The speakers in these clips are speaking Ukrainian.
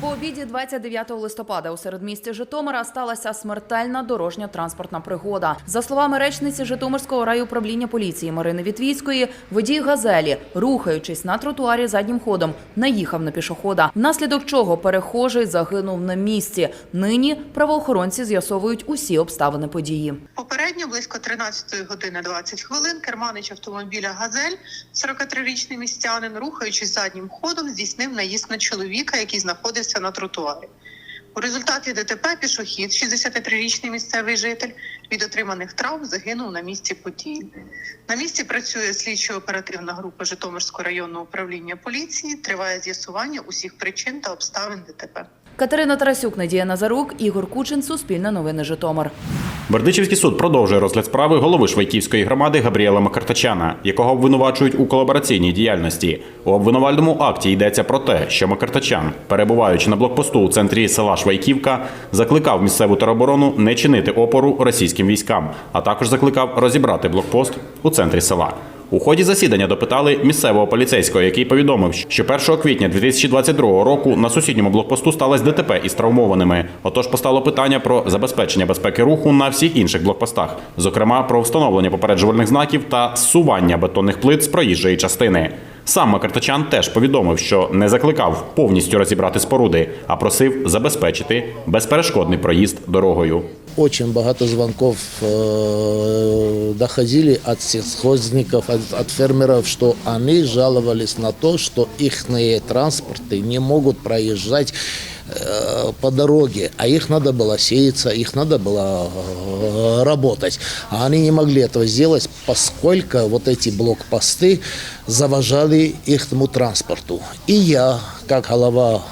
По обіді 29 листопада у середмісті Житомира сталася смертельна дорожня транспортна пригода. За словами речниці Житомирського райуправління поліції Марини Вітвіцької, водій газелі, рухаючись на тротуарі заднім ходом, наїхав на пішохода, внаслідок чого перехожий загинув на місці. Нині правоохоронці з'ясовують усі обставини події. Попередньо близько 13 години 20 хвилин керманич автомобіля Газель, 43-річний містянин, рухаючись заднім ходом, здійснив наїзд на чоловіка, який знаходився на тротуарі. У результаті ДТП пішохід, 63-річний місцевий житель, від отриманих травм загинув на місці події. На місці працює слідчо-оперативна група Житомирського районного управління поліції. Триває з'ясування усіх причин та обставин ДТП. Катерина Тарасюк, Надія Назарук, Ігор Кучин, Суспільне новини Житомир. Бердичівський суд продовжує розгляд справи голови Швайківської громади Габріела Макартачана, якого обвинувачують у колабораційній діяльності. У обвинувальному акті йдеться про те, що Макартачан, перебуваючи на блокпосту у центрі села Швайківка, закликав місцеву тероборону не чинити опору російським військам, а також закликав розібрати блокпост у центрі села. У ході засідання допитали місцевого поліцейського, який повідомив, що 1 квітня 2022 року на сусідньому блокпосту сталося ДТП із травмованими. Отож постало питання про забезпечення безпеки руху на всіх інших блокпостах, зокрема про встановлення попереджувальних знаків та зсування бетонних плит з проїжджої частини. Сам Макартачан теж повідомив, що не закликав повністю розібрати споруди, а просив забезпечити безперешкодний проїзд дорогою. Очень багато звонков э, доходили от сельхозников, от, от фермеров, что они жаловались на то, что их транспорты не могут проезжать э, по дороге, а их надо было сеяться, их надо было э, работать. А они не могли этого сделать, поскольку вот эти блокпосты заважали их транспорту. И я, как голова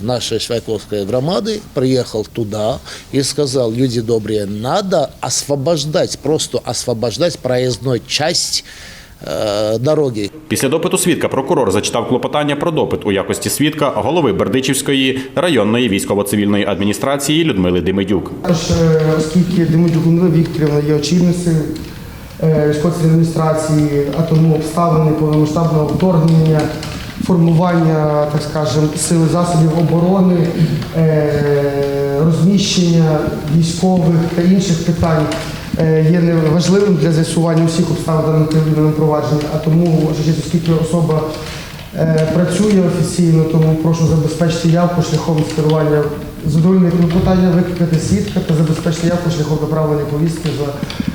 нашей Швайковской громады, приехал туда и сказал, люди добрые, надо освобождать, просто освобождать проездной часть э, дороги. Після допиту свідка прокурор зачитав клопотання про допит у якості свідка голови Бердичівської районної військово-цивільної адміністрації Людмили Демидюк. Е, оскільки Демидюк Людмила Вікторівна є очільницею е, військової адміністрації, а тому обставини повномасштабного вторгнення, формування, так скажемо, сили засобів оборони, е, розміщення військових та інших питань е, є не важливим для з'ясування усіх обставин кримінальному провадженні, а тому, оскільки особа е, працює офіційно, тому прошу забезпечити явку шляхом скерування. Задовольнити клопотання, викликати свідка та забезпечити явку шляхом направлення повістки за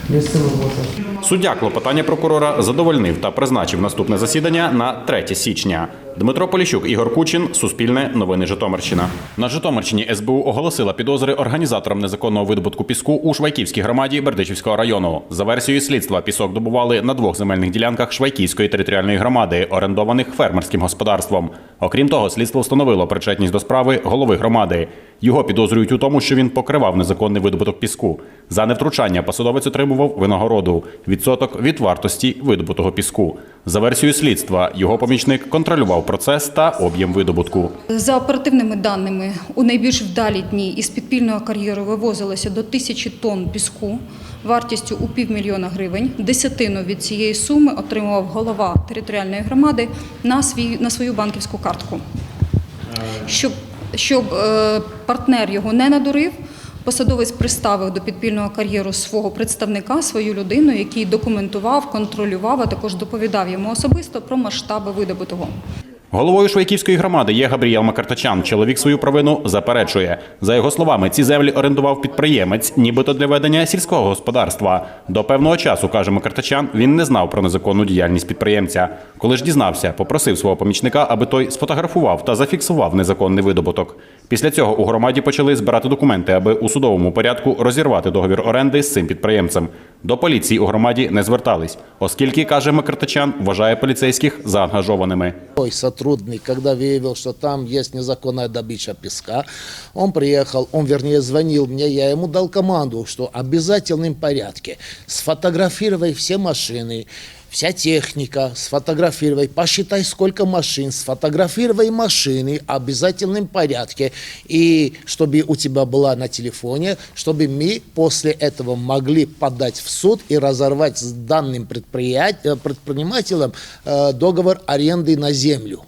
місцем роботи. Суддя клопотання прокурора задовольнив та призначив наступне засідання на 3 січня. Дмитро Поліщук, Ігор Кучин, Суспільне, Новини Житомирщина. На Житомирщині СБУ оголосила підозри організаторам незаконного видобутку піску у Швайківській громаді Бердичівського району. За версією слідства, пісок добували на двох земельних ділянках Швайківської територіальної громади, орендованих фермерським господарством. Окрім того, слідство встановило причетність до справи голови громади. Його підозрюють у тому, що він покривав незаконний видобуток піску. За невтручання посадовець отримував винагороду відсоток від вартості видобутого піску. За версією слідства, його помічник контролював процес та об'єм видобутку. За оперативними даними, у найбільш вдалі дні із підпільного кар'єру вивозилося до тисячі тонн піску вартістю у півмільйона гривень. Десятину від цієї суми отримував голова територіальної громади на, свій, на свою банківську картку. Щоб, щоб е, партнер його не надурив, посадовець приставив до підпільного кар'єру свого представника, свою людину, який документував, контролював, а також доповідав йому особисто про масштаби видобутого. Головою Швайківської громади є Габріел Макартачан. Чоловік свою провину заперечує. За його словами, ці землі орендував підприємець, нібито для ведення сільського господарства. До певного часу, каже Макартачан, він не знав про незаконну діяльність підприємця. Коли ж дізнався, попросив свого помічника, аби той сфотографував та зафіксував незаконний видобуток. Після цього у громаді почали збирати документи, аби у судовому порядку розірвати договір оренди з цим підприємцем. До поліції у громаді не звертались, оскільки каже Макартачан, вважає поліцейських заангажованими. Сотрудник, когда выявил, что там есть незаконная добыча песка, он приехал, он, вернее, звонил мне, я ему дал команду, что в обязательном порядке сфотографировай все машины, вся техника, сфотографировай, посчитай, сколько машин, сфотографировай машины в обязательном порядке, и чтобы у тебя была на телефоне, чтобы мы после этого могли подать в суд и разорвать с данным предпринимателем э, договор аренды на землю.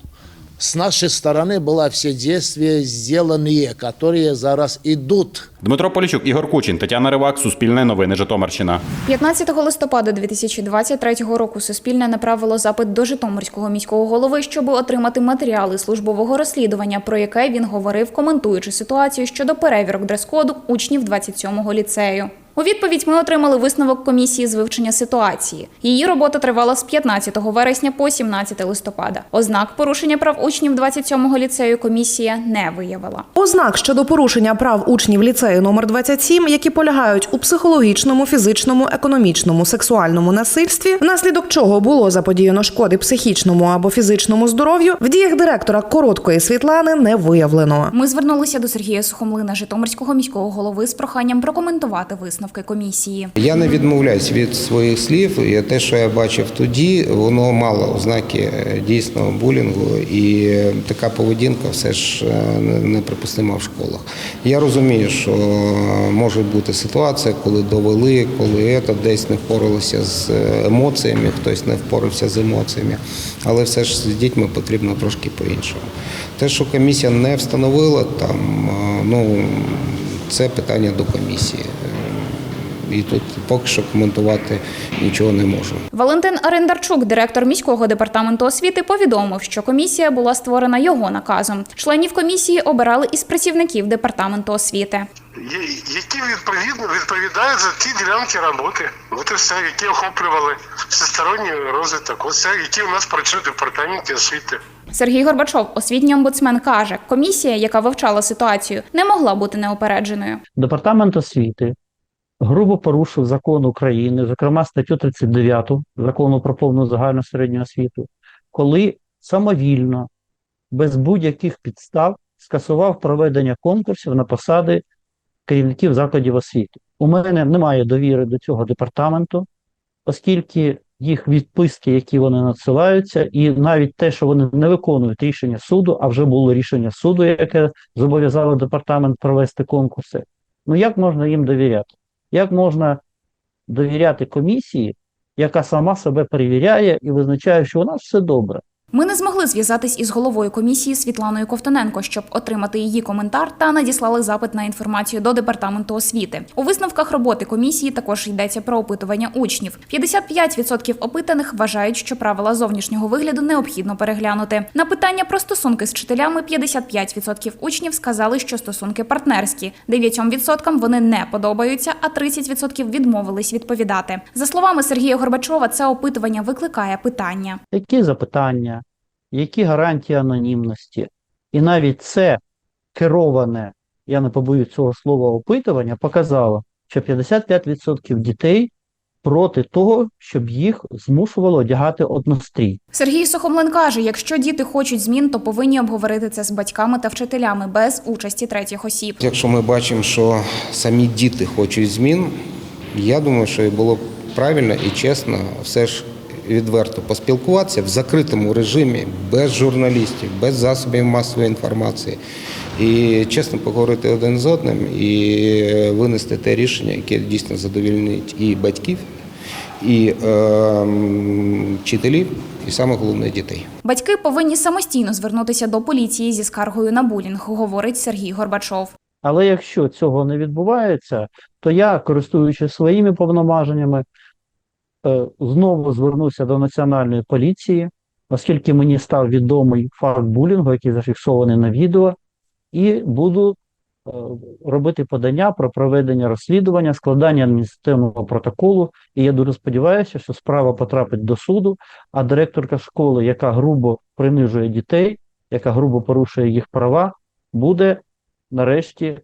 С нашей стороны было все действия сделанные, которые зараз идут. Дмитро Полічук, Ігор Кучин, Тетяна Ривак, Суспільне новини Житомирщина. 15 листопада 2023 року Суспільне направило запит до Житомирського міського голови, щоб отримати матеріали службового розслідування, про яке він говорив, коментуючи ситуацію щодо перевірок дрес-коду учнів 27-го ліцею. У відповідь ми отримали висновок комісії з вивчення ситуації. Її робота тривала з 15 вересня по 17 листопада. Ознак порушення прав учнів 27-го ліцею комісія не виявила. Ознак щодо порушення прав учнів ліцею номер 27, які полягають у психологічному, фізичному, економічному, сексуальному насильстві, внаслідок чого було заподіяно шкоди психічному або фізичному здоров'ю, в діях директора короткої Світлани не виявлено. Ми звернулися до Сергія Сухомлина, Житомирського міського голови, з проханням прокоментувати висновки комісії. Я не відмовляюсь від своїх слів. І те, що я бачив тоді, воно мало ознаки е, дійсного булінгу, і така поведінка все ж е, неприпустима в школах. Я розумію, що може бути ситуація, коли довели, коли це десь не впоралося з е, емоціями, хтось не впорався з емоціями, але все ж з дітьми потрібно трошки по-іншому. Те, що комісія не встановила, там ну це питання до комісії. І тут поки що коментувати нічого не можу. Валентин Арендарчук, директор міського департаменту освіти, повідомив, що комісія була створена його наказом. Членів комісії обирали із працівників департаменту освіти. які відповідно відповідають за ті ділянки роботи. От і все, які охоплювали всесторонній розвиток. Оце які у нас працюють в департаменті освіти. Сергій Горбачов, освітній омбудсмен, каже, комісія, яка вивчала ситуацію, не могла бути неупередженою. Департамент освіти грубо порушив закон України, зокрема статтю 39 закону про повну загальну середню освіту, коли самовільно, без будь-яких підстав, скасував проведення конкурсів на посади керівників закладів освіти. У мене немає довіри до цього департаменту, оскільки їх відписки, які вони надсилаються, і навіть те, що вони не виконують рішення суду, а вже було рішення суду, яке зобов'язало департамент провести конкурси. Ну як можна їм довіряти? Як можна довіряти комісії, яка сама себе перевіряє і визначає, що у нас все добре? Ми не змогли зв'язатись із головою комісії Світланою Ковтоненко, щоб отримати її коментар, та надіслали запит на інформацію до департаменту освіти. У висновках роботи комісії також йдеться про опитування учнів. 55% опитаних вважають, що правила зовнішнього вигляду необхідно переглянути. На питання про стосунки з вчителями 55% учнів сказали, що стосунки партнерські. 9% вони не подобаються, а 30% відмовились відповідати. За словами Сергія Горбачова, це опитування викликає питання. Які запитання, які гарантії анонімності? І навіть це кероване, я не побоюсь цього слова, опитування показало, що 55% дітей проти того, щоб їх змушувало одягати однострій. Сергій Сухомлин каже, якщо діти хочуть змін, то повинні обговорити це з батьками та вчителями без участі третіх осіб. Якщо ми бачимо, що самі діти хочуть змін, я думаю, що було б правильно і чесно все ж відверто поспілкуватися в закритому режимі, без журналістів, без засобів масової інформації. І чесно поговорити один з одним і винести те рішення, яке дійсно задовільнить і батьків, і е, вчителів, і саме головне дітей. Батьки повинні самостійно звернутися до поліції зі скаргою на булінг, говорить Сергій Горбачов. Але якщо цього не відбувається, то я, користуючись своїми повноваженнями, знову звернуся до національної поліції, оскільки мені став відомий факт булінгу, який зафіксований на відео, і буду е, робити подання про проведення розслідування, складання адміністративного протоколу. І я дуже сподіваюся, що справа потрапить до суду, а директорка школи, яка грубо принижує дітей, яка грубо порушує їх права, буде нарешті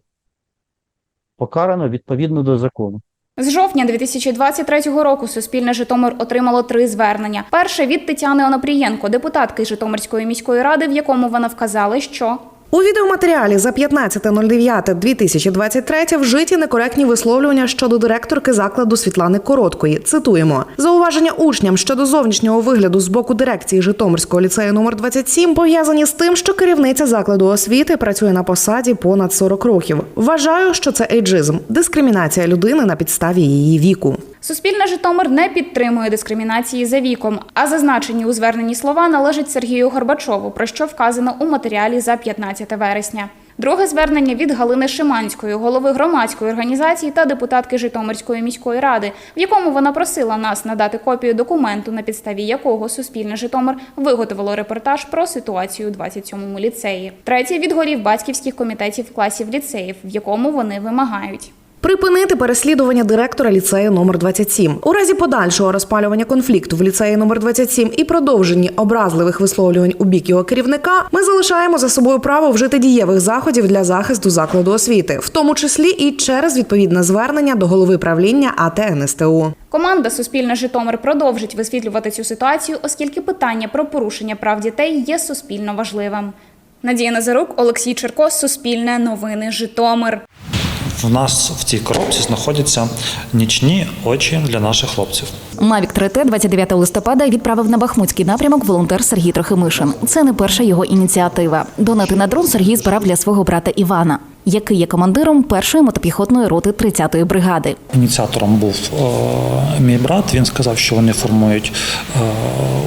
покарано відповідно до закону. З жовтня 2023 року Суспільне Житомир отримало три звернення. Перше від Тетяни Онопрієнко, депутатки Житомирської міської ради, в якому вона вказала, що У відеоматеріалі за 15.09.2023 вжиті некоректні висловлювання щодо директорки закладу Світлани Короткої. Цитуємо зауваження учням щодо зовнішнього вигляду з боку дирекції Житомирського ліцею номер 27 пов'язані з тим, що керівниця закладу освіти працює на посаді понад 40 років. Вважаю, що це ейджизм, дискримінація людини на підставі її віку. Суспільне Житомир не підтримує дискримінації за віком, а зазначені у зверненні слова належать Сергію Горбачову, про що вказано у матеріалі за 15 вересня. Друге звернення від Галини Шиманської, голови громадської організації та депутатки Житомирської міської ради, в якому вона просила нас надати копію документу, на підставі якого Суспільне Житомир виготовило репортаж про ситуацію у 27-му ліцеї. Третє від голів батьківських комітетів класів ліцеїв, в якому вони вимагають. Припинити переслідування директора ліцею номер 27. У разі подальшого розпалювання конфлікту в ліцеї номер 27 і продовженні образливих висловлювань у бік його керівника, ми залишаємо за собою право вжити дієвих заходів для захисту закладу освіти, в тому числі і через відповідне звернення до голови правління АТ НСТУ. Команда Суспільне Житомир продовжить висвітлювати цю ситуацію, оскільки питання про порушення прав дітей є суспільно важливим. Надія Назарук, Олексій Черко, Суспільне новини Житомир. В нас в цій коробці знаходяться нічні очі для наших хлопців. Мавік 3Т 29 листопада відправив на Бахмутський напрямок волонтер Сергій Трохимишин. Це не перша його ініціатива. Донати на дрон Сергій збирав для свого брата Івана, який є командиром першої мотопіхотної роти 30-ї бригади. Ініціатором був е, мій брат. Він сказав, що вони формують е,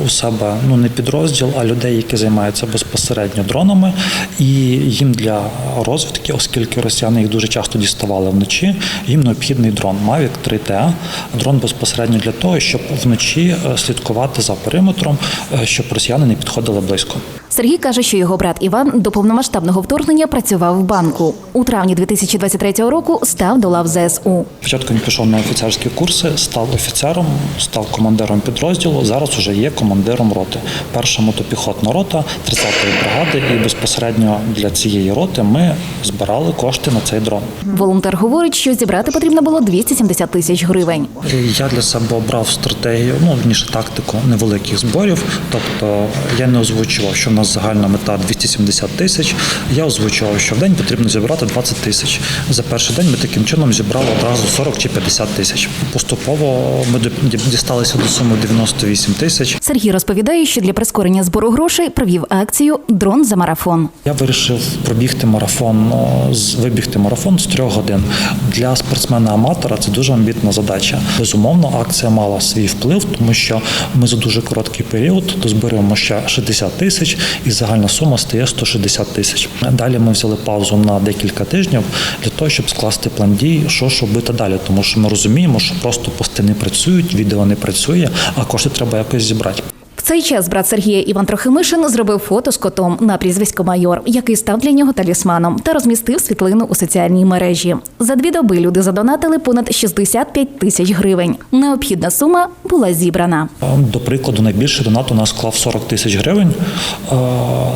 у себе ну не підрозділ, а людей, які займаються безпосередньо дронами, і їм для розвідки, оскільки росіяни їх дуже часто діставали вночі, їм необхідний дрон Mavic 3T. Дрон безпосередньо для того, щоб вночі е, слідкувати за периметром, е, щоб росіяни не підходили близько. Сергій каже, що його брат Іван до повномасштабного вторгнення працював в банку. У травні 2023 року став до лав ЗСУ. Спочатку він пішов на офіцерські курси, став офіцером, став командиром підрозділу. Зараз уже є командиром роти. Перша мотопіхотна рота 30-ї бригади, і безпосередньо для цієї роти ми збирали кошти на цей дрон. Волонтер говорить, що зібрати потрібно було 270 тисяч гривень. Я для себе обрав стратегію, ну вніше тактику невеликих зборів. Тобто я не озвучував, що в нас загальна мета 270 тисяч. Я озвучував, що в день потрібно зібрати 20 тисяч. За перший день ми таким чином зібрали одразу 40 чи 50 тисяч. Поступово ми дісталися до суми 98 тисяч. Сергій розповідає, що для прискорення збору грошей провів акцію Дрон за марафон. Я вирішив пробігти марафон, вибігти марафон з трьох годин. Для спортсмена-аматора це дуже амбітна задача. Безумовно, акція мала свій вплив, тому що ми за дуже короткий період дозберемо ще 60 тисяч, і загальна сума стає 160 тисяч. Далі ми взяли паузу на декілька тижнів для того, щоб скласти план дій, що ж робити далі, тому що ми розуміємо, що просто пости не працюють, відео не працює, а кошти треба якось зібрати. Цей час брат Сергія Іван Трохимишин зробив фото з котом на прізвисько майор, який став для нього талісманом, та розмістив світлину у соціальній мережі. За дві доби люди задонатили понад 65 тисяч гривень. Необхідна сума була зібрана. До прикладу, найбільший донат у нас склав 40 тисяч гривень. Е,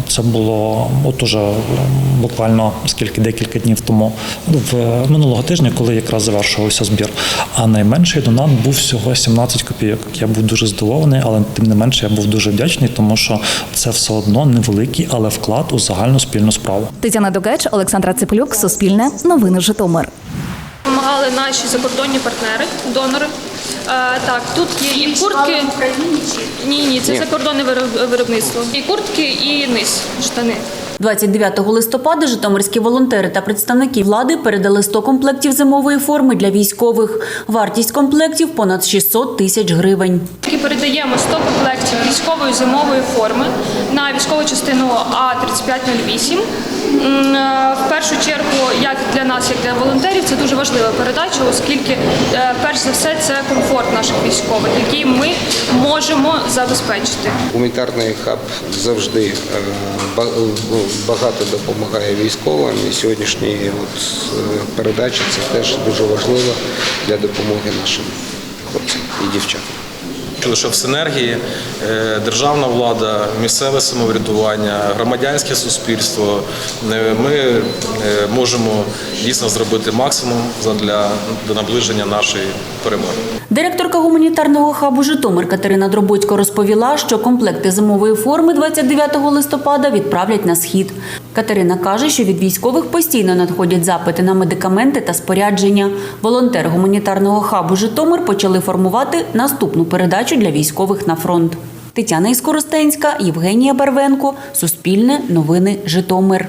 Це було от уже буквально скільки декілька днів тому, в минулого тижня, коли якраз завершувався збір. А найменший донат був всього 17 копійок. Я був дуже здивований, але тим не менше я був дуже вдячний, тому що це все одно невеликий, але вклад у загальну спільну справу. Тетяна Догач, Олександра Цеплюк, Суспільне, Новини Житомир. Помагали наші закордонні партнери, донори. А, так, тут є і куртки. ні, ні, це закордонне вироб- виробництво. І куртки, і низ, штани. 29 листопада житомирські волонтери та представники влади передали 100 комплектів зимової форми для військових. Вартість комплектів понад 600 тисяч гривень. І передаємо 100 комплектів військової зимової форми на військову частину А3508. М, е, В першу чергу, як для нас, як для волонтерів, це дуже важлива передача, оскільки е, перш за все це комфорт наших військових, який ми можемо забезпечити. Гуманітарний хаб завжди е, ба- ну, багато допомагає військовим. І сьогоднішні от, е, передачі це теж дуже важливо для допомоги нашим хлопцям і дівчатам. Лише в синергії е, державна влада, місцеве самоврядування, громадянське суспільство е, ми можемо дійсно зробити максимум для наближення нашої перемоги. Директорка гуманітарного хабу Житомир Катерина Дробоцько розповіла, що комплекти зимової форми 29 листопада відправлять на схід. Катерина каже, що від військових постійно надходять запити на медикаменти та спорядження. Волонтери гуманітарного хабу Житомир почали формувати наступну передачу для військових на фронт. Тетяна Іскоростенська, Євгенія Барвенко, Суспільне, Новини Житомир.